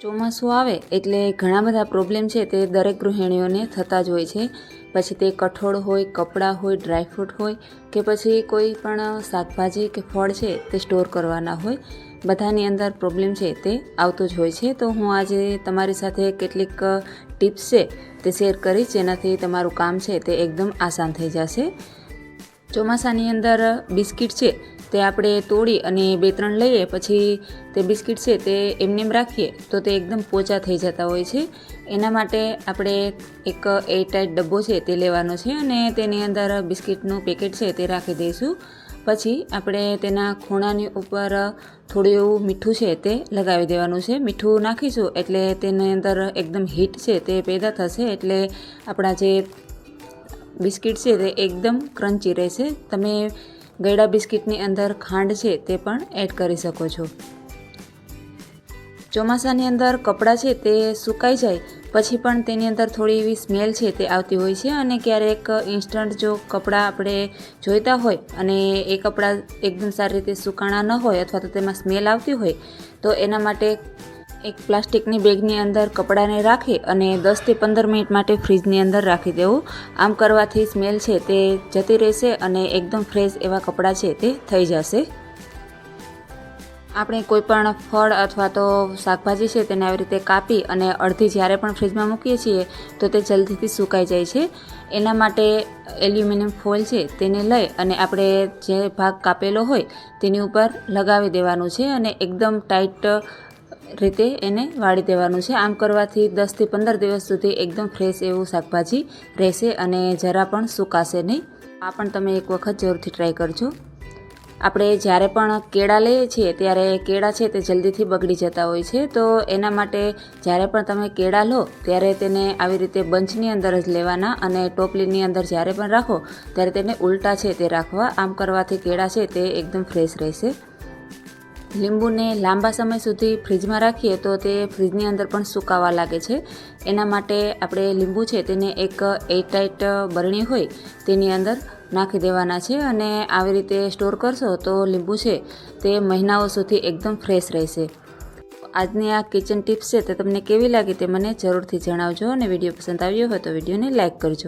ચોમાસું આવે એટલે ઘણા બધા પ્રોબ્લેમ છે તે દરેક ગૃહિણીઓને થતા જ હોય છે. પછી તે કઠોળ હોય, કપડાં હોય ડ્રાયફ્રૂટ હોય કે પછી કોઈ પણ શાકભાજી કે ફળ છે તે સ્ટોર કરવાના હોય. બધાની અંદર પ્રોબ્લેમ છે તે આવતો જ હોય છે. તો હું આજે તમારી સાથે કેટલીક ટિપ્સ છે તે શેર કરીશ જેનાથી તમારું કામ છે તે એકદમ આસાન થઈ જશે. ચોમાસાની અંદર બિસ્કિટ છે તે આપણે તોડી અને બે ત્રણ લઈએ, પછી તે બિસ્કિટ છે તે એમને એમ રાખીએ, તો તે એકદમ પોચા થઈ જતા હોય છે. એના માટે આપણે એક એરટાઈટ ડબ્બો છે તે લેવાનો છે અને તેની અંદર બિસ્કિટનું પેકેટ છે તે રાખી દઈશું. પછી આપણે તેના ખૂણાની ઉપર થોડું એવું મીઠું છે તે લગાવી દેવાનું છે. મીઠું નાખીશું એટલે તેની અંદર એકદમ હીટ છે તે પેદા થશે એટલે આપણા જે બિસ્કિટ છે તે એકદમ ક્રન્ચી રહેશે. તમે ગળ્યા બિસ્કિટની અંદર ખાંડ છે તે પણ એડ કરી શકો છો. ચોમાસાની અંદર કપડાં છે તે સુકાઈ જાય, પછી પણ તેની અંદર થોડી એવી સ્મેલ છે તે આવતી હોય છે અને ક્યારેક ઇન્સ્ટન્ટ જો કપડાં આપણે જોઈતા હોય અને એ કપડાં એકદમ સારી રીતે સુકાણા ન હોય અથવા તો તેમાં સ્મેલ આવતી હોય, તો એના માટે એક પ્લાસ્ટિકની બેગની અંદર કપડાને રાખી અને દસથી પંદર મિનિટ માટે ફ્રીજની અંદર રાખી દેવું. આમ કરવાથી સ્મેલ છે તે જતી રહેશે અને એકદમ ફ્રેશ એવા કપડાં છે તે થઈ જશે. આપણે કોઈપણ ફળ અથવા તો શાકભાજી છે તેને આવી રીતે કાપી અને અડધી જ્યારે પણ ફ્રીજમાં મૂકીએ છીએ, તો તે જલ્દીથી સુકાઈ જાય છે. એના માટે એલ્યુમિનિયમ ફોઇલ છે તેને લઈ અને આપણે જે ભાગ કાપેલો હોય તેની ઉપર લગાવી દેવાનું છે અને એકદમ ટાઈટ રીતે એને વાળી દેવાનું છે. આમ કરવાથી દસથી પંદર દિવસ સુધી એકદમ ફ્રેશ એવું શાકભાજી રહેશે અને જરા પણ સુકાશે નહીં. આ પણ તમે એક વખત જરૂરથી ટ્રાય કરજો. આપણે જ્યારે પણ કેળા લઈએ છીએ, ત્યારે કેળા છે તે જલ્દીથી બગડી જતા હોય છે. તો એના માટે જ્યારે પણ તમે કેળા લો, ત્યારે તેને આવી રીતે બંચની અંદર જ લેવાના અને ટોપલીની અંદર જ્યારે પણ રાખો, ત્યારે તેને ઉલટા છે તે રાખવા. આમ કરવાથી કેળા છે તે એકદમ ફ્રેશ રહેશે. લીંબુને લાંબા સમય સુધી ફ્રીજમાં રાખીએ તો તે ફ્રીજની અંદર પણ સુકાવા લાગે છે. એના માટે આપણે લીંબુ છે તેને એક એરટાઇટ બરણી હોય તેની અંદર નાખી દેવાના છે અને આવી રીતે સ્ટોર કરશો તો લીંબુ છે તે મહિનાઓ સુધી એકદમ ફ્રેશ રહેશે. આજની આ કિચન ટિપ્સ છે તે તમને કેવી લાગી તે મને જરૂરથી જણાવજો અને વીડિયો પસંદ આવ્યો હોય તો વિડીયોને લાઇક કરજો.